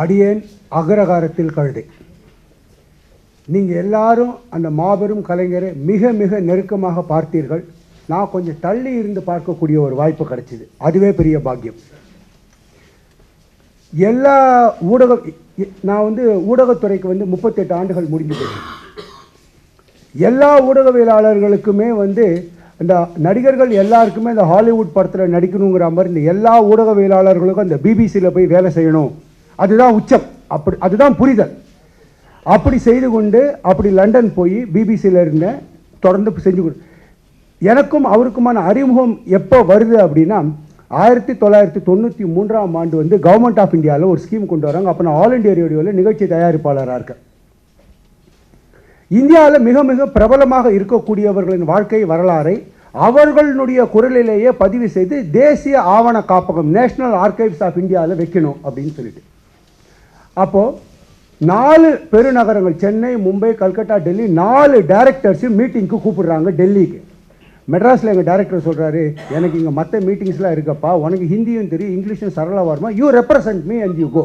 அடியேன் அகரகாரத்தில் கழுதை. நீங்கள் எல்லாரும் அந்த மாபெரும் கலைஞரை மிக மிக நெருக்கமாக பார்த்தீர்கள். நான் கொஞ்சம் தள்ளி இருந்து பார்க்கக்கூடிய ஒரு வாய்ப்பு கிடைச்சிது. அதுவே பெரிய பாக்கியம். எல்லா ஊடக நான் வந்து ஊடகத்துறைக்கு வந்து முப்பத்தெட்டு ஆண்டுகள் முடிஞ்சு போச்சு. எல்லா ஊடகவியலாளர்களுக்குமே வந்து இந்த நடிகர்கள் எல்லாருக்குமே இந்த ஹாலிவுட் படத்தில் நடிக்கணுங்கிற மாதிரி இந்த எல்லா ஊடகவியலாளர்களுக்கும் அந்த பிபிசியில் போய் வேலை செய்யணும். அதுதான் உச்சம். அப்படி அதுதான் புரிதல். அப்படி செய்து கொண்டு அப்படி லண்டன் போய் பிபிசியில் இருந்தேன் தொடர்ந்து செஞ்சு கொடு. எனக்கும் அவருக்குமான அறிமுகம் எப்போ வருது அப்படின்னா ஆயிரத்தி தொள்ளாயிரத்தி தொண்ணூற்றி மூன்றாம் ஆண்டு வந்து கவர்மெண்ட் ஆஃப் இந்தியாவில் ஒரு ஸ்கீம் கொண்டு வராங்க. அப்போ நான் ஆல் இண்டியா ரேடியோவில் நிகழ்ச்சி தயாரிப்பாளராக இருக்கேன். இந்தியாவில் மிக மிக பிரபலமாக இருக்கக்கூடியவர்களின் வாழ்க்கை வரலாறை அவர்களுடைய குரலிலேயே பதிவு செய்து தேசிய ஆவண காப்பகம் நேஷனல் ஆர்கைவ்ஸ் ஆஃப் இந்தியாவில் வைக்கணும் அப்படின்னு சொல்லிட்டு. அப்போது நாலு பெருநகரங்கள் சென்னை மும்பை கல்கட்டா டெல்லி நாலு டைரக்டர்ஸையும் மீட்டிங்க்கு கூப்பிடுறாங்க டெல்லிக்கு. மெட்ராஸில் எங்கள் டைரக்டர் சொல்கிறாரு எனக்கு இங்கே மற்ற மீட்டிங்ஸ்லாம் இருக்கப்பா உனக்கு ஹிந்தியும் தெரியும் இங்கிலீஷும் சரளாக வருமா? You represent me and you go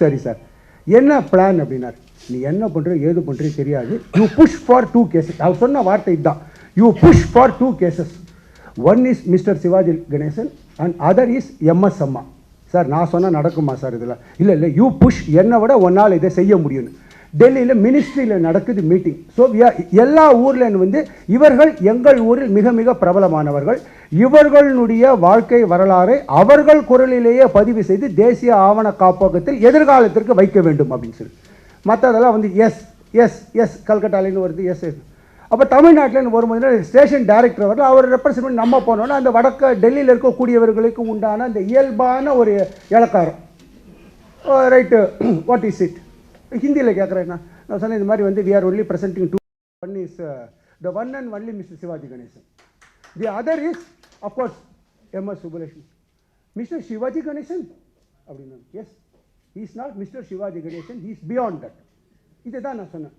சரி சார் என்ன பிளான் அப்படின்னார் நீ என்ன பண்ணுற ஏது பண்ணுறது தெரியாது. You push for two cases அவர் சொன்ன வார்த்தை இதுதான். You push for two cases one is mister Shivaji Ganesan and other is MS அம்மா சார் நான் சொன்னால் நடக்குமா சார் இதில் இல்லை இல்லை யூ புஷ் என்னை விட ஒன்னால் இதை செய்ய முடியும்னு. டெல்லியில் மினிஸ்ட்ரியில் நடக்குது மீட்டிங் ஸோ எல்லா ஊர்லேருந்து வந்து இவர்கள் எங்கள் ஊரில் மிக மிக பிரபலமானவர்கள். இவர்களுடைய வாழ்க்கை வரலாறை அவர்கள் குரலிலேயே பதிவு செய்து தேசிய ஆவண காப்பகத்தில் எதிர்காலத்திற்கு வைக்க வேண்டும் அப்படின்னு சொல்லி. மற்றதெல்லாம் வந்து எஸ் எஸ் எஸ் கல்கட்டாலேருந்து வருது எஸ் எஸ் அப்போ தமிழ்நாட்டிலேருந்து வரும்போது ஸ்டேஷன் டைரக்டர் வரல அவர் ரெப்ரசன்ட் நம்ம போனோன்னா அந்த வடக்க டெல்லியில் இருக்கக்கூடியவர்களுக்கு உண்டான அந்த இயல்பான ஒரு இலக்காரம். ரைட்டு வாட் இஸ் இட் ஹிந்தியில் கேட்குறேன் நான் சொன்னேன் இந்த மாதிரி வந்து we are only presenting two one is the one and only mister Shivaji Ganesan the other is of course MS Subbulakshmi mister Shivaji Ganesan அப்படின்னா S is not mister Shivaji Ganesan is beyond that இதை தான் நான் சொன்னேன்.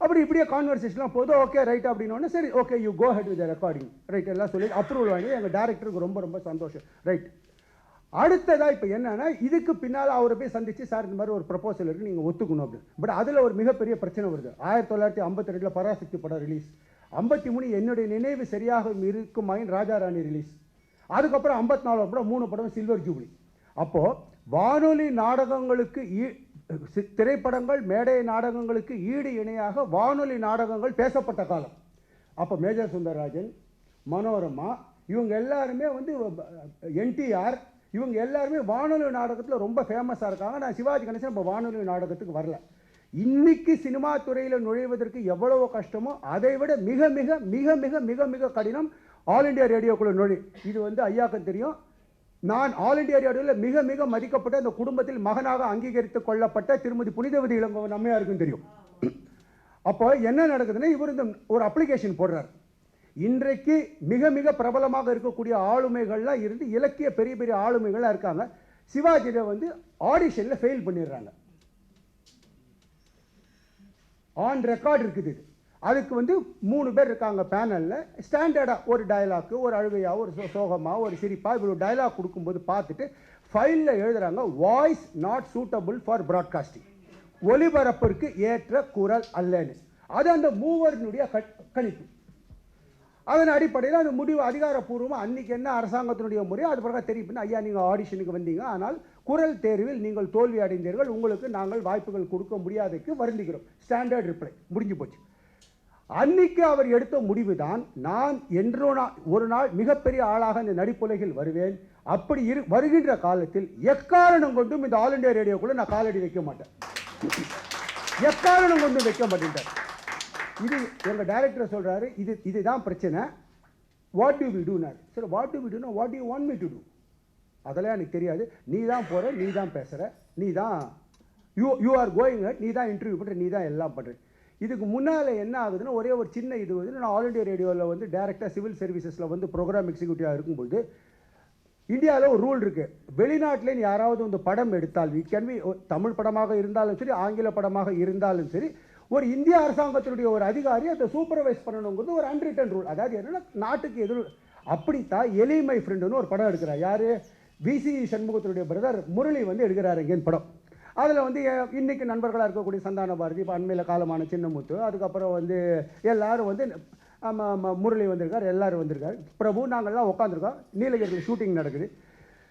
அப்படி இப்படியே கான்வர்சேஷன்லாம் போதும் okay right அப்படின்னோடனே சரி okay you go ahead with recording right எல்லாம் சொல்லி அப்ரூவல் வாங்கி எங்கள் டேரக்டருக்கு ரொம்ப ரொம்ப சந்தோஷம். ரைட் அடுத்ததாக இப்போ என்னன்னா இதுக்கு பின்னால் அவரை போய் சந்திச்சு சார் இந்த மாதிரி ஒரு ப்ரப்போசல் இருக்குது நீங்கள் ஒத்துக்கணும் அப்படின்னு. பட் அதில் ஒரு மிகப்பெரிய பிரச்சனை வருது. ஆயிரத்தி தொள்ளாயிரத்தி ஐம்பத்தி ரெண்டில் பராசக்தி படம் ரிலீஸ் ஐம்பத்தி மூணு என்னுடைய நினைவு சரியாக இருக்குமாயின் ராஜா ராணி ரிலீஸ் அதுக்கப்புறம் ஐம்பத்தி நாலு படம் மூணு படம் சில்வர் ஜூப்ளி அப்போது வானொலி நாடகங்களுக்கு திரைப்படங்கள் மேடை நாடகங்களுக்கு ஈடு இணையாக வானொலி நாடகங்கள் பேசப்பட்ட காலம். அப்போ மேஜர் சுந்தரராஜன் மனோரமா இவங்க எல்லாருமே வந்து என்டிஆர் இவங்க எல்லாருமே வானொலி நாடகத்தில் ரொம்ப ஃபேமஸாக இருக்காங்க. நான் சிவாஜி கணேசன் இப்போ வானொலி நாடகத்துக்கு வரல. இன்னைக்கு சினிமா துறையில் நுழைவதற்கு எவ்வளவு கஷ்டமோ அதை விட மிக மிக மிக மிக மிக மிக கடினம் ஆல் இண்டியா ரேடியோக்குள்ள நுழை. இது வந்து ஐயாக்கும் தெரியும். நான் ஆல் இண்டியா ரேடியோவில் மிக மிக மதிக்கப்பட்ட அந்த குடும்பத்தில் மகனாக அங்கீகரித்துக் கொள்ளப்பட்ட திருமதி புனிதவதி இளங்கோவன் அம்மையாருக்கும் தெரியும். அப்போ என்ன நடக்குதுன்னா இவர் இந்த ஒரு அப்ளிகேஷன் போடுறார். இன்றைக்கு மிக மிக பிரபலமாக இருக்கக்கூடிய ஆளுமைகள்லாம் இருந்து இலக்கிய பெரிய பெரிய ஆளுமைகள்லாம் இருக்காங்க. சிவாஜியை வந்து ஆடிஷனில் ஃபெயில் பண்ணிடுறாங்க. ஆன் ரெக்கார்ட் இருக்குது இது. அதுக்கு வந்து மூணு பேர் இருக்காங்க பேனலில் ஸ்டாண்டர்டாக ஒரு டயலாக்கு ஒரு அழுகையாக ஒரு சோ- ஒரு சிரிப்பாக இப்படி ஒரு டயலாக் கொடுக்கும்போது பார்த்துட்டு ஃபைலில் எழுதுகிறாங்க voice not suitable for broadcasting ஒலிபரப்பிற்கு ஏற்ற குரல் அல்லன்னு. அது அந்த மூவரினுடைய க- கணிப்பு. அதன் அடிப்படையில் அந்த முடிவு அதிகாரப்பூர்வமாக அன்றைக்கி என்ன அரசாங்கத்தினுடைய முறையோ அது பிறகு தெரியும். ஐயா நீங்கள் ஆடிஷனுக்கு வந்தீங்க. ஆனால் குரல் தேர்வில் நீங்கள் தோல்வி அடைந்தீர்கள். உங்களுக்கு நாங்கள் வாய்ப்புகள் கொடுக்க முடியாததுக்கு வருந்துகிறோம். ஸ்டாண்டர்ட் ரிப்ளை முடிஞ்சு போச்சு. அன்னைக்கு அவர் எடுத்த முடிவு தான் நான் என்றோ ஒரு நாள் மிகப்பெரிய ஆளாக இந்த நடிப்புலகில் வருவேன். அப்படி இரு வருகின்ற காலத்தில் எக்காரணம் கொண்டும் இந்த ஆல் இண்டியா கூட நான் காலடி வைக்க மாட்டேன். எக்காரணம் கொண்டும் வைக்க மாட்டேன் இது எங்க டைரக்டர் சொல்றாரு இது இதுதான் பிரச்சனை. வாட் டு வி டூனார் சரி வாட் டு வி டூனா what you want me to do அதெல்லாம் எனக்கு தெரியாது. நீ தான் போகிற நீ தான் பேசுகிற நீ தான் யூ யூ ஆர் கோயிங் நீ தான் இன்டர்வியூ பண்ணுற நீ தான் எல்லாம் பண்ணுற இதுக்கு முன்னால் என்ன ஆகுதுன்னா ஒரே ஒரு சின்ன இது வந்து நான் ஆல் இண்டியா ரேடியோவில் வந்து டேரெக்டாக சிவில் சர்வீசஸில் வந்து ப்ரோக்ராம் எக்ஸிக்யூட்டிவாக இருக்கும்போது இந்தியாவில் ஒரு ரூல் இருக்குது வெளிநாட்டில் யாராவது வந்து படம் எடுத்தால் இட் கேன் பி தமிழ் படமாக இருந்தாலும் சரி ஆங்கில படமாக இருந்தாலும் சரி ஒரு இந்திய அரசாங்கத்தினுடைய ஒரு அதிகாரி அதை சூப்பர்வைஸ் பண்ணணுங்கிறது ஒரு அன்ரிட்டன் ரூல் அதாவது என்னென்னா நாட்டுக்கு எதிர் அப்படித்தான் எலி மை ஃப்ரெண்டுன்னு ஒரு படம் எடுக்கிறார். யார்? விசி சண்முகத்தினுடைய பிரதர் முரளி வந்து எடுக்கிறாரு எங்கேன்னு படம். அதில் வந்து எ- நண்பர்களாக இருக்கக்கூடிய சந்தான பாரதி இப்போ அண்மையில் காலமான சின்னமுத்து அதுக்கப்புறம் வந்து எல்லோரும் வந்து முரளி வந்திருக்கார் எல்லோரும் வந்திருக்கார். பிரபு நாங்கள்லாம் உட்காந்துருக்கோம் நீலகிரியில் ஷூட்டிங் நடக்குது.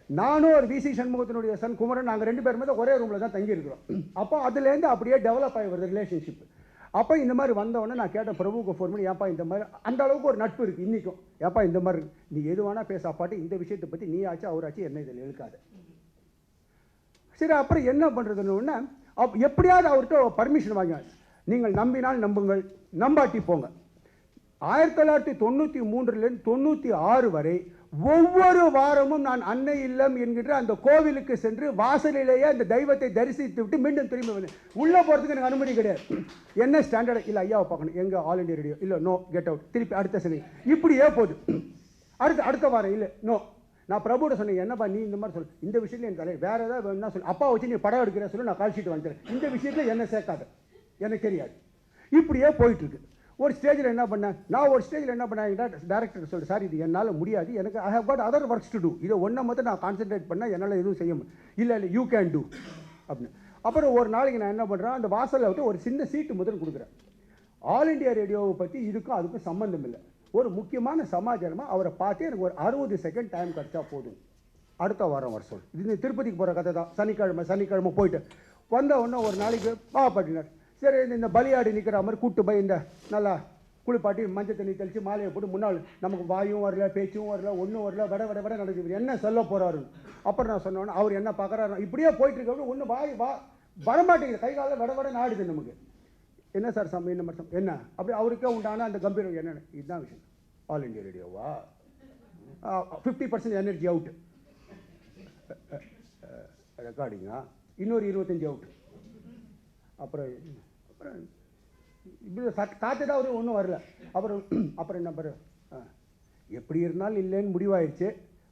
நானும் ஒரு விசி சண்முகத்தினுடைய சன் குமரன் நாங்கள் ரெண்டு பேருமே தான் ஒரே ரூமில் தான் தங்கியிருக்கிறோம். அப்போ அதுலேருந்து அப்படியே டெவலப் ஆகி வருது ரிலேஷன்ஷிப் அப்போ இந்த மாதிரி வந்தவொடனே நான் கேட்டேன் பிரபுவுக்கு ஃபோன் பண்ணி ஏப்பா இந்த மாதிரி அந்த அளவுக்கு ஒரு நட்பு இருக்குது இன்றைக்கும் ஏப்பா இந்த மாதிரி நீ எது வேணால் பேச அப்பாட்டி இந்த விஷயத்தை பற்றி நீ ஆச்சு அவராச்சு என்ன இதில் எழுக்காது சரி அப்புறம் என்ன பண்ணுறதுன்னு அப் எப்படியாவது அவர்கிட்ட பர்மிஷன் வாங்க. நீங்கள் நம்பினால் நம்புங்கள். நம்பாட்டி போங்க. ஆயிரத்தி தொள்ளாயிரத்தி தொண்ணூற்றி மூன்றுலேருந்து தொண்ணூற்றி ஆறு வரை ஒவ்வொரு வாரமும் நான் அன்னை இல்லம் என்கின்ற அந்த கோவிலுக்கு சென்று வாசலிலேயே அந்த தெய்வத்தை தரிசித்து விட்டு மீண்டும் திரும்பி வந்தேன் உள்ளே போகிறதுக்கு எனக்கு அனுமதி கிடையாது. என்ன ஸ்டாண்டர்ட் இல்லை ஐயாவை பார்க்கணும். எங்கே ஆல் இண்டியா ரேடியோ? இல்லை நோ கெட் அவுட் திருப்பி அடுத்த சனி இப்படியே போகுது. அடுத்த அடுத்த வாரம் இல்லை நோ நான் பிரபுட சொன்னேன் என்னப்பா நீ இந்த மாதிரி சொல்லு இந்த விஷயத்தில் எனக்கு தலை வேறு ஏதாவது வேணும்னா சொல்லு. அப்பா வச்சு நீ படம் எடுக்கிற சொல்லி நான் கால் ஷீட் வாங்கிக்கிறேன். இந்த விஷயத்தில் என்ன சேர்க்காத. எனக்கு தெரியாது. இப்படியே போயிட்டுருக்கு. ஒரு ஸ்டேஜில் என்ன பண்ணேன்? நான் ஒரு ஸ்டேஜில் என்ன பண்ணேன்? டேரக்டர் சொல்லி சார் இது என்னால் முடியாது. எனக்கு I have got other works to do இதை ஒன்றை மட்டும் நான் கான்சென்ட்ரேட் பண்ணால் என்னால் எதுவும் செய்ய முடியும் இல்லை இல்லை யூ கேன் டூ அப்படின்னு. அப்புறம் ஒரு நாளைக்கு நான் என்ன பண்ணுறேன் அந்த வாசலில் விட்டு ஒரு சின்ன சீட்டு முதல் கொடுக்குறேன். ஆல் இண்டியா ரேடியோவை பற்றி இதுக்கும் அதுக்கும் சம்மந்தம் இல்லை. ஒரு முக்கியமான சமாச்சாரமாக அவரை பார்த்து எனக்கு ஒரு அறுபது செகண்ட் டைம் கிடச்சா போதும். அடுத்த வாரம் வர சொல் இது திருப்பதிக்கு போகிற கதை தான். சனிக்கிழமை சனிக்கிழமை போயிட்டு. வந்த உடனே ஒரு நாளைக்கு பா பாட்டினார். சரி இந்த- இந்த பலியாடி நிற்கிற மாதிரி கூட்டு போய் இந்த நல்லா குளிப்பாட்டி மஞ்சள் தண்ணி தெளித்து மாலையை போட்டு முன்னால் நமக்கு வாயும் வரல பேச்சும் வரல ஒன்றும் வரல வட வட விட நடக்குது. என்ன சொல்ல போகிறாருன்னு அப்புறம் நான் சொன்னோன்னே அவர் என்ன பார்க்குறாரு இப்படியே போயிட்டு இருக்க ஒன்று வாய் வா வரமாட்டேங்குது. கை காலில் வட வட நாடுது நமக்கு. என்ன சார் சம் என்ன மட்டும் என்ன? அப்படி அவருக்கே உண்டான அந்த கம்பீரம் என்ன? இதுதான் விஷயம். ஆல் இண்டியா ரேடியோவா ஃபிஃப்டி பர்சன்ட் எனர்ஜி அவுட் ரெக்கார்டிங்கா இன்னொரு இருபத்தஞ்சி அவுட் அப்புறம் அப்புறம் இப்படி காத்துட்டு தான் அவர் ஒன்றும் வரல. அப்புறம் அப்புறம் என்ன பாரு? ஆ, எப்படி இருந்தாலும் இல்லைன்னு முடிவாயிடுச்சு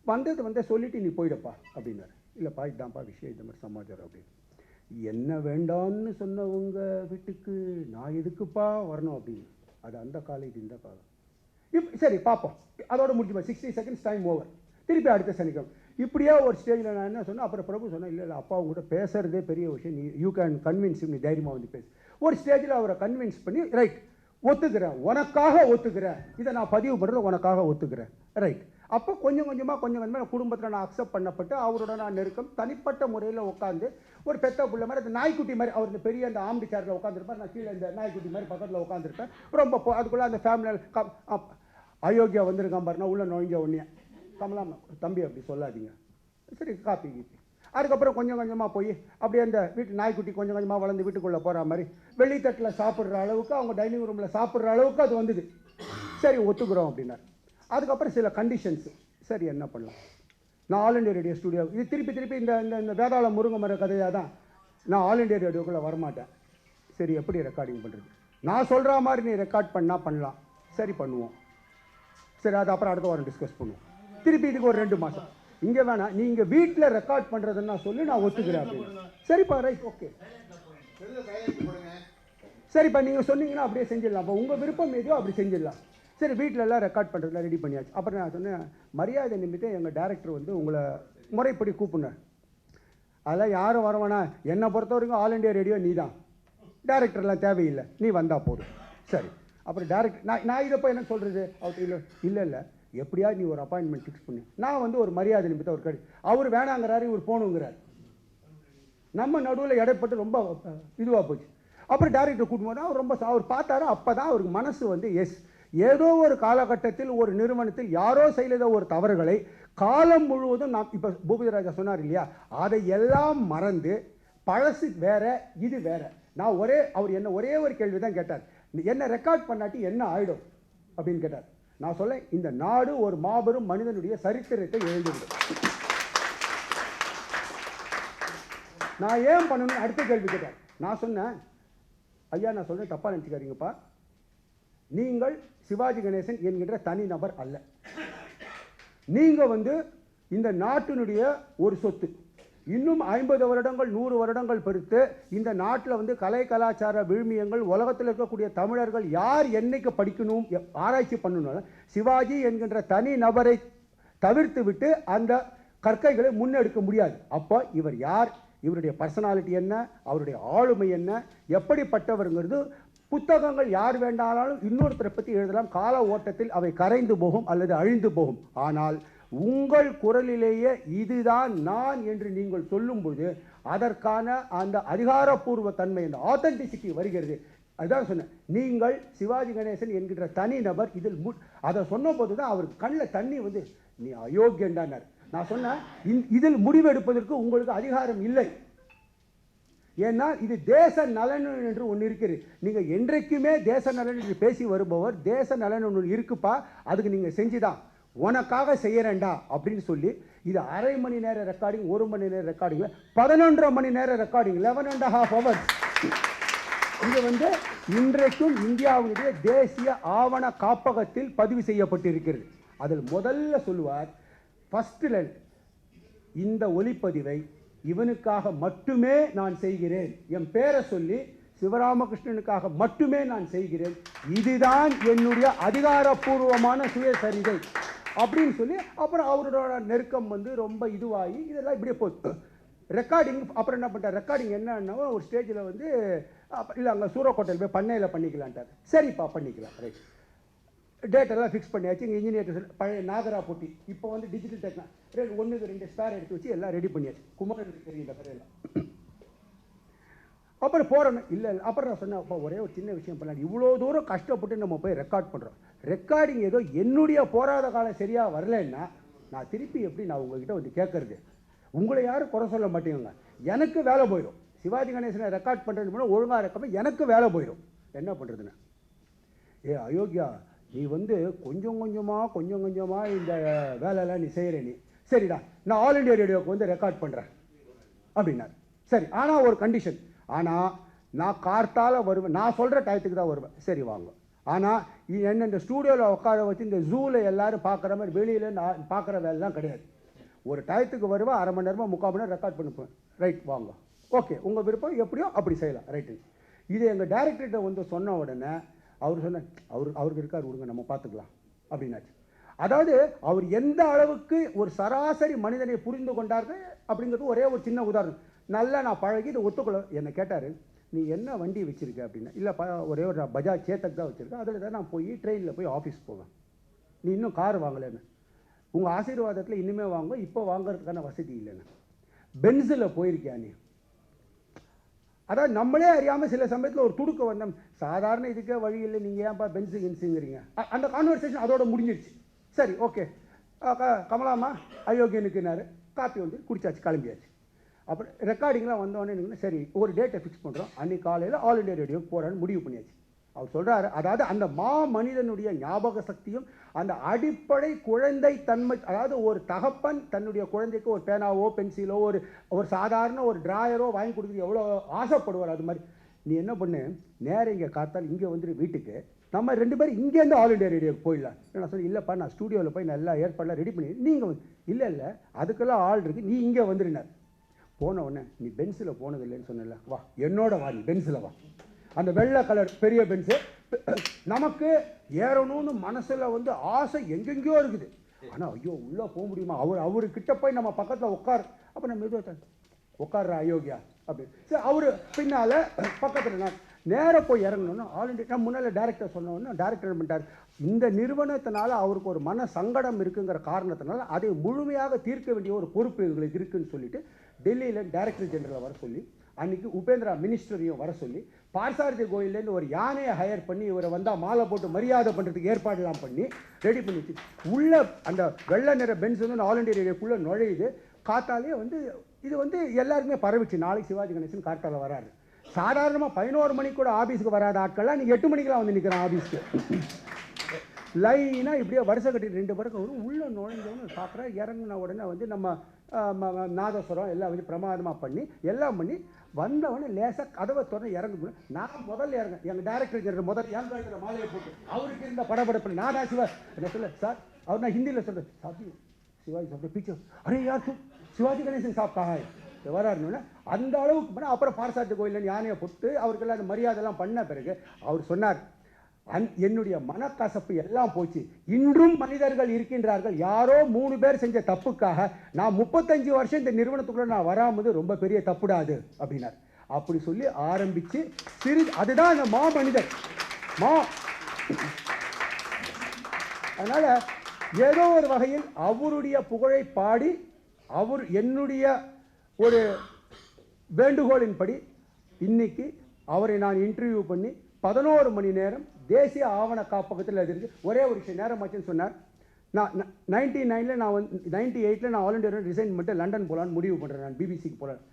வந்தது வந்து சொல்லிட்டு நீ போயிடப்பா அப்படின்னாரு. இல்லைப்பா இதுதான்ப்பா விஷயம் இந்த மாதிரி சமாச்சாரம் அப்படின்னு. என்ன வேண்டாம்னு சொன்னவங்க வீட்டுக்கு நான் எதுக்குப்பா வரணும் அப்படின்னு. அது அந்த காலம் இது இந்த காலம். இப் சரி பார்ப்போம். அதோட முடிச்சு சிக்ஸ்டி செகண்ட்ஸ் டைம் ஓவர் திருப்பி அடுத்த சனிக்கிழமை. இப்படியே ஒரு ஸ்டேஜில் நான் என்ன சொன்னேன்? அப்புறம் பிரபு சொன்னேன் இல்லை இல்லை அப்பா உங்கள்கிட்ட பேசுகிறதே பெரிய விஷயம். நீ யூ கேன் கன்வின்ஸ் நீ தைரியமாக வந்து பேசு. ஒரு ஸ்டேஜில் அவரை கன்வின்ஸ் பண்ணி ரைட் ஒத்துக்கிறேன். உனக்காக ஒத்துக்கிறேன். இதை நான் பதிவு பண்ணுறது உனக்காக ஒத்துக்கிறேன். ரைட் அப்போ கொஞ்சம் கொஞ்சமாக கொஞ்சம் கொஞ்சமாக குடும்பத்தில் நான் அக்செப்ட் பண்ணப்பட்டு அவரோட நான் நெருக்கம் தனிப்பட்ட முறையில் உட்காந்து ஒரு பெத்த புள்ள மாதிரி அந்த நாய்க்குட்டி மாதிரி அவர் இந்த பெரிய அந்த ஆம்பி சேரில் உட்காந்துருப்பார் நான் கீழே இந்த நாய்க்குட்டி மாதிரி பக்கத்தில் உட்காந்துருப்பேன் ரொம்ப போ- அதுக்குள்ளே அந்த ஃபேமிலியில் அயோக்கியா வந்திருக்கான் பாருங்க உள்ள நுழைஞ்ச உடனே. கமலாம் தம்பி அப்படி சொல்லாதீங்க. சரி காப்பி கீப்பி. அதுக்கப்புறம் கொஞ்சம் கொஞ்சமாக போய் அப்படியே அந்த வீட்டு நாய்க்குட்டி கொஞ்சம் கொஞ்சமாக வளர்ந்து வீட்டுக்குள்ளே போகிற மாதிரி வெளித்தட்டில் சாப்பிட்ற அளவுக்கு அவங்க டைனிங் ரூமில் சாப்பிட்ற அளவுக்கு அது வந்தது. சரி ஒத்துக்கிறோம் அப்படின்னாரு. அதுக்கப்புறம் சில கண்டிஷன்ஸ் சரி என்ன பண்ணலாம்? நான் ஆல் இண்டியா ரேடியோ ஸ்டுடியோ இது திருப்பி திருப்பி இந்த இந்த இந்த வேதாள முருங்கை மர கதையாக தான் நான் ஆல் இண்டியா ரேடியோக்குள்ளே வரமாட்டேன். சரி எப்படி ரெக்கார்டிங் பண்ணுறது நான் சொல்கிற மாதிரி நீ ரெக்கார்ட் பண்ணால் பண்ணலாம். சரி பண்ணுவோம். சரி அது அப்புறம் அடுத்த வாரம் டிஸ்கஸ் பண்ணுவோம். திருப்பி இதுக்கு ஒரு ரெண்டு மாதம் இங்கே வேணாம் நீங்கள் வீட்டில் ரெக்கார்ட் பண்ணுறதுன்னா சொல்லி நான் ஒத்துக்கிறேன் அப்படின்னு. சரிப்பா ரைட் ஓகே சரிப்பா நீங்கள் சொன்னீங்கன்னா அப்படியே செஞ்சிடலாம். உங்கள் விருப்பம் எதுவோ அப்படி செஞ்சிடலாம். சரி வீட்டில எல்லாம் ரெக்கார்ட் பண்ணுறதுலாம் ரெடி பண்ணியாச்சு. அப்புறம் நான் சொன்னேன் மரியாதை நிமித்தம் எங்கள் டேரக்டர் வந்து உங்களை முறைப்படி கூப்பிடுனார் அதெல்லாம் யாரும் வர வேணாம் என்னை பொறுத்த வரைக்கும் ஆல் இண்டியா ரேடியோ நீ தான் டேரக்டர்லாம் தேவையில்லை. நீ வந்தால் போதும். சரி. அப்புறம் டேரக்ட் நான் நான் இதை போய் என்ன சொல்கிறது அவர் இல்லை இல்லை இல்லை. எப்படியாவது நீ ஒரு அப்பாயின்மெண்ட் ஃபிக்ஸ் பண்ணு. நான் வந்து ஒரு மரியாதை நிமித்தம் ஒரு கடி அவர் வேணாங்கிறாரு இவர் போகணுங்கிறார். நம்ம நடுவில் இடைப்பட்டு ரொம்ப இதுவாக போச்சு. அப்புறம் டேரக்டர் கூட்டும் போது அவர் ரொம்ப அவர் பார்த்தாரு. அப்போ தான் அவருக்கு மனசு வந்து எஸ் ஏதோ ஒரு காலகட்டத்தில் ஒரு நிறுவனத்தில் யாரோ செய்த ஒரு தவறுகளை காலம் முழுவதும் நான் இப்போ பூபதி ராஜா சொன்னார் இல்லையா? அதை எல்லாம் மறந்து பழசு வேற இது வேற. நான் ஒரே அவர் என்ன ஒரே ஒரு கேள்வி தான் கேட்டார். என்ன ரெக்கார்ட் பண்ணாட்டி என்ன ஆயிடும்? அப்படின்னு கேட்டார். நான் சொல்ல இந்த நாடு ஒரு மாபெரும் மனிதனுடைய சரித்திரத்தை எழுந்துவிடும் நான் ஏன் பண்ணணும்? அடுத்த கேள்வி கேட்டேன் நான் சொன்னேன் ஐயா நான் சொன்னேன் தப்பா நினச்சிக்காதீங்கப்பா. நீங்கள் சிவாஜி கணேசன் என்கின்ற தனி நபர் அல்ல. நீங்கள் வந்து இந்த நாட்டினுடைய ஒரு சொத்து. இன்னும் ஐம்பது வருடங்கள் நூறு வருடங்கள் பொறுத்து இந்த நாட்டில் வந்து கலை கலாச்சார விழுமியங்கள் உலகத்தில் இருக்கக்கூடிய தமிழர்கள் யார் என்னைக்கு படிக்கணும் ஆராய்ச்சி பண்ணணும் சிவாஜி என்கின்ற தனி நபரை தவிர்த்து விட்டு அந்த கற்கைகளை முன்னெடுக்க முடியாது. அப்போ இவர் யார்? இவருடைய பர்சனாலிட்டி என்ன? அவருடைய ஆளுமை என்ன? எப்படிப்பட்டவருங்கிறது புத்தகங்கள் யார் வேண்டாலும் இன்னொருத்தரை பற்றி எழுதலாம். கால ஓட்டத்தில் அவை கரைந்து போகும் அல்லது அழிந்து போகும். ஆனால் உங்கள் குரலிலேயே இதுதான் நான் என்று நீங்கள் சொல்லும்போது அதற்கான அந்த அதிகாரப்பூர்வ தன்மை அந்த ஆத்தென்டிசிட்டி வருகிறது. அதுதான் சொன்னேன். நீங்கள் சிவாஜி கணேசன் என்கின்ற தனி நபர் இதில் மு அதை சொன்னபோது தான் அவர் கண்ணில் தண்ணி வந்து நீ அயோக்கியண்டானார் நான் சொன்னேன் இதில் முடிவெடுப்பதற்கு உங்களுக்கு அதிகாரம் இல்லை. ஏன்னா இது தேச நலன் என்று ஒன்று இருக்குது. நீங்கள் என்றைக்குமே தேச நலன் என்று பேசி வருபவர் தேச நலன் ஒன்று இருக்குப்பா அதுக்கு நீங்கள் செஞ்சுதான். உனக்காக செய்யறேன்டா அப்படின்னு சொல்லி இது அரை மணி நேர ரெக்கார்டிங் ஒரு மணி நேர ரெக்கார்டிங்கில் பதினொன்றரை மணி நேர recording eleven and half hours இது வந்து இன்றைக்கும் இந்தியாவுடைய தேசிய ஆவண காப்பகத்தில் பதிவு செய்யப்பட்டிருக்கிறது. அதில் முதல்ல சொல்லுவார் ஃபஸ்ட்டில் இந்த ஒளிப்பதிவை இவனுக்காக மட்டுமே நான் செய்கிறேன். என் பேரை சொல்லி சிவராமகிருஷ்ணனுக்காக மட்டுமே நான் செய்கிறேன். இதுதான் என்னுடைய அதிகாரப்பூர்வமான சுயசரிதை. அப்படின்னு சொல்லி அப்புறம் அவரோட நெருக்கம் வந்து ரொம்ப இதுவாகி இதெல்லாம் இப்படியே போச்சு. ரெக்கார்டிங் அப்புறம் என்ன பண்ணிட்டார்? ரெக்கார்டிங் என்னன்னா ஒரு ஸ்டேஜில் வந்து இல்லை அங்கே சூரக்கோட்டையில் போய் பண்ணையில் பண்ணிக்கலான்ட்டார். சரிப்பா பண்ணிக்கலாம் ரைட் டேட்டெல்லாம் ஃபிக்ஸ் பண்ணியாச்சு. இங்கே இன்ஜினியர் பழைய நாகரா போட்டி. இப்போ வந்து டிஜிட்டல் டெக்னாலஜி ரெண்டு ஒன்றுக்கு ரெண்டு ஸ்டார் எடுத்து வச்சு எல்லாம் ரெடி பண்ணியாச்சு. குமாரனுக்கு தெரியல இந்த அப்புறம் போகிறேன் இல்லை இல்லை. அப்புறம் நான் சொன்னேன் அப்பா ஒரே ஒரு சின்ன விஷயம் பண்ணலாம் இவ்வளோ தூரம் கஷ்டப்பட்டு நம்ம போய் ரெக்கார்ட் பண்ணுறோம் ரெக்கார்டிங் ஏதோ என்னுடைய போராத காலம் சரியாக வரலைன்னா நான் திருப்பி எப்படி நான் உங்ககிட்ட வந்து கேட்கறது? உங்களை யாரும் குறை சொல்ல மாட்டேங்க எனக்கு வேலை போயிடும். சிவாஜி கணேசனை ரெக்கார்ட் பண்ணுறது ஒழுங்காக இருக்கப்போ எனக்கு வேலை போயிடும். என்ன பண்ணுறதுன்னு ஏ அயோக்கியா நீ வந்து கொஞ்சம் கொஞ்சமாக கொஞ்சம் கொஞ்சமாக இந்த வேலையெல்லாம் நீ செய்கிற நீ. சரிடா நான் ஆல் இண்டியா ரேடியோவுக்கு வந்து ரெக்கார்ட் பண்ணுறேன் அப்படின்னார். சரி ஆனால் ஒரு கண்டிஷன் ஆனால் நான் கார்த்தால் வருவேன். நான் சொல்கிற டயத்துக்கு தான் வருவேன். சரி வாங்க. ஆனால் என்ன இந்த ஸ்டூடியோவில் உட்கார வச்சு இந்த ஜூவில் எல்லோரும் பார்க்குற மாதிரி வெளியில் நான் பார்க்குற வேலைலாம் கிடையாது. ஒரு டயத்துக்கு வருவேன் அரை மணி நேரமாக முக்கால் மணி நேரம் ரெக்கார்ட் பண்ணிப்பேன் ரைட் வாங்க. ஓகே உங்கள் விருப்பம் எப்படியோ அப்படி செய்யலாம். ரைட்டு இது எங்கள் டைரக்டர்கிட்ட வந்து சொன்ன உடனே அவர் சொன்ன அவர் அவருக்கு இருக்கார் விடுங்க நம்ம பார்த்துக்கலாம். அப்படின்னாச்சு. அதாவது அவர் எந்த அளவுக்கு ஒரு சராசரி மனிதனை புரிந்து கொண்டார்கள் அப்படிங்கிறது ஒரே ஒரு சின்ன உதாரணம். நல்லா நான் பழகி இதை ஒத்துக்கொள்ள என்னை கேட்டார் நீ என்ன வண்டி வச்சுருக்க? அப்படின்னா இல்லை ப ஒரே ஒரு பஜாஜ் சேத்தக் தான் வச்சுருக்கேன். அதில் தான் நான் போய் ட்ரெயினில் போய் ஆஃபீஸ் போவேன். நீ இன்னும் கார் வாங்கலைன்னு. உங்கள் ஆசீர்வாதத்தில் இன்னுமே வாங்க இப்போ வாங்குறதுக்கான வசதி இல்லைன்னு. பென்ஸில் போயிருக்கியா நீ? அதாவது நம்மளே அறியாமல் சில சமயத்தில் ஒரு துடுக்க வந்தோம். சாதாரண இதுக்கே வழி இல்லை நீங்கள் ஏன்ப்பா பென்சு கென்சுங்கிறீங்க அந்த கான்வர்சேஷன் அதோட முடிஞ்சிருச்சு. சரி ஓகே கமலாமா அயோக்கியனுக்குனாரு காப்பி வந்து குடிச்சாச்சு கிளம்பியாச்சு. அப்புறம் ரெக்கார்டிங்லாம் வந்தோடனே எனக்கு சரி ஒரு டேட்டை ஃபிக்ஸ் பண்ணுறோம் அன்னைக்கு காலையில் ஆல் இண்டியா ரேடியோ போகிறான்னு முடிவு பண்ணியாச்சு. அவர் சொல்கிறாரு அதாவது அந்த மா மனிதனுடைய ஞாபக சக்தியும் அந்த அடிப்படை குழந்தை தன்மை அதாவது ஒரு தகப்பன் தன்னுடைய குழந்தைக்கு ஒரு பேனாவோ பென்சிலோ ஒரு ஒரு சாதாரண ஒரு டிராயரோ வாங்கி கொடுக்குறது எவ்வளோ ஆசைப்படுவார் அது மாதிரி. நீ என்ன பண்ணு? நேரம் இங்கே காத்தால் இங்கே வந்துட்டு வீட்டுக்கு. நம்ம ரெண்டு பேரும் இங்கேருந்து ஆல் இண்டியா ரேடியோக்கு போயிடலாம். நான் சொல்லி இல்லைப்பா நான் ஸ்டூடியோவில் போய் நல்லா ஏற்பாடெலாம் ரெடி பண்ணி நீங்கள் வந்து இல்லை இல்லை அதுக்கெல்லாம் ஆள் இருக்குது நீ இங்கே வந்துருனார். போன உடனே நீ பென்சில் போனது இல்லைன்னு சொன்னல வா என்னோட வா நீ பென்சில் வா. அந்த வெள்ளை கலர் பெரிய பென்சில் நமக்கு ஏறணும்னு மனசில் வந்து ஆசை எங்கெங்கேயோ இருக்குது. ஆனால் ஐயோ உள்ளே போக முடியுமா? அவர் அவர்கிட்ட போய் நம்ம பக்கத்தில் உட்கார் அப்போ நம்ம எதுவும் உட்கார்ற அயோக்கியா? அப்படின்னு சரி அவர் பின்னால் பக்கத்தில் நான் நேராக போய் இறங்கணும்னு ஆல் இண்டியா முன்னால் டேரக்டர் சொன்னோன்னு டேரக்டர் என்ன பண்ணிட்டார்? இந்த நிறுவனத்தினால அவருக்கு ஒரு மன சங்கடம் இருக்குங்கிற காரணத்தினால அதை முழுமையாக தீர்க்க வேண்டிய ஒரு பொறுப்பு எங்களுக்கு இருக்குன்னு சொல்லிட்டு டெல்லியில் டைரக்டர் ஜெனரலை வர சொல்லி அன்றைக்கி உபேந்திரா மினிஸ்டரையும் வர சொல்லி பார்த்தார்த்தி கோயிலேருந்து ஒரு யானையை ஹையர் பண்ணி இவரை வந்தால் மாலை போட்டு மரியாதை பண்ணுறதுக்கு ஏற்பாடுலாம் பண்ணி ரெடி பண்ணிச்சு உள்ளே அந்த வெள்ளை நிற பென்ஸ் வந்து ஆல் இண்டியா ரேடியோக்குள்ளே நுழையுது. காத்தாலே வந்து இது வந்து எல்லாருக்குமே பரவிச்சு. நாளைக்கு சிவாஜி கணேசன் காட்டால வராரு. சாதாரணமாக பதினோரு மணிக்கு கூட ஆஃபீஸுக்கு வராத ஆட்கள்லாம் நீ எட்டு மணிக்கெல்லாம் வந்து நிற்கிறான் ஆஃபீஸ்க்கு லைனாக இப்படியே வருஷ கட்டி ரெண்டு பேருக்கு வரும். உள்ளே நுழைஞ்சவனு சாப்பிட்ற இறங்குன உடனே வந்து நம்ம நாதஸ்வரம் எல்லாம் வந்து பிரமாதமாக பண்ணி எல்லாம் பண்ணி வந்தவொடனே லேசாக கதவை திறந்து இறங்கு நான் முதல்ல இறங்க எங்கள் டேரக்டர் ஜெனரல் முதல் என் மாலையை போட்டு அவருக்கு இருந்த படப்படப்பு நான் தான் சிவா. என்ன சொல்ல? சார் அவர் நான் ஹிந்தியில் சொல்கிறேன் சாப்பிடு சிவாஜி சாப்பிட்டு பீச்சர் அரே யார் சிவாஜி கணேசன் சாப் கஹா ஹை வராருன்னு. அந்த அளவுக்கு பண்ண அப்புறம் பாரசாட்டு கோயிலில் யானையை போட்டு அவருக்கெல்லாம் அந்த மரியாதைலாம் பண்ண பிறகு அவர் சொன்னார் அந் என்னுடைய மனக்கசப்பு எல்லாம் போச்சு. இன்றும் மனிதர்கள் இருக்கின்றார்கள். யாரோ மூணு பேர் செஞ்ச தப்புக்காக நான் முப்பத்தஞ்சு வருஷம் இந்த நிறுவனத்துக்குள்ள நான் வராமது ரொம்ப பெரிய தப்புடாது அப்படின்னார். அப்படி சொல்லி ஆரம்பிச்சு சிறு அதுதான் அந்த மா மனிதர். மா. அதனால ஏதோ ஒரு வகையில் அவருடைய புகழை பாடி அவர் என்னுடைய ஒரு வேண்டுகோளின்படி இன்னைக்கு அவரை நான் இன்டர்வியூ பண்ணி பதினோரு மணி நேரம் தேசிய ஆவண காப்பகத்தில் அது இருக்குது ஒரே ஒரு விஷயம் நேரம் ஆச்சுன்னு சொன்னார். நான் நைன்டி நைனில் நான் வந்து நைன்டி எயிட்டில் நான் ஆல் இண்டியா ரிசைன் பண்ணிட்டு லண்டன் போகலான்னு முடிவு பண்ணுறேன் நான் பிபிசிக்கு போகலான்னு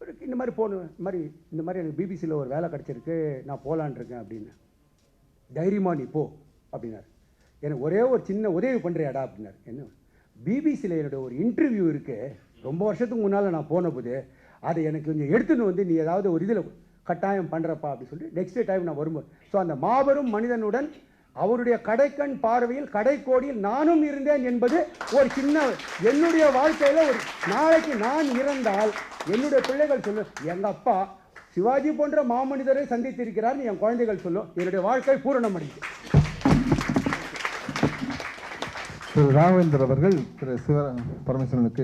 பிறகு இந்த மாதிரி போகணும் இந்த மாதிரி இந்த மாதிரி எனக்கு பிபிசியில் ஒரு வேலை கிடச்சிருக்கு நான் போகலான் இருக்கேன் அப்படின்னு. தைரியமாக நீ போ அப்படின்னாரு. எனக்கு ஒரே ஒரு சின்ன உதவி பண்ணுறியாடா அப்படின்னார். என்ன? பிபிசியில் என்னோட ஒரு இன்டர்வியூ இருக்குது ரொம்ப வருஷத்துக்கு முன்னால் நான் போன போது அதை எனக்கு கொஞ்சம் எடுத்துன்னு வந்து நீ ஏதாவது ஒரு இதில் கட்டாயம் பண்ணுறப்பா அப்படின்னு சொல்லிட்டு நெக்ஸ்ட் டைம் நான் வரும்போது. ஸோ அந்த மாபெரும் மனிதனுடன் அவருடைய கடைக்கண் பார்வையில் கடைக்கோடியில் நானும் இருந்தேன் என்பது ஒரு சின்ன என்னுடைய வாழ்க்கையில் ஒரு நாளைக்கு நான் இறந்தால் என்னுடைய பிள்ளைகள் சொல்லும் எங்கள் அப்பா சிவாஜி போன்ற மாமனிதரை சந்தித்திருக்கிறார் என் குழந்தைகள் சொல்லும் என்னுடைய வாழ்க்கை பூரணமடைந்து திரு ராகவேந்தர் அவர்கள் திரு சிவ பரமேஸ்வரனுக்கு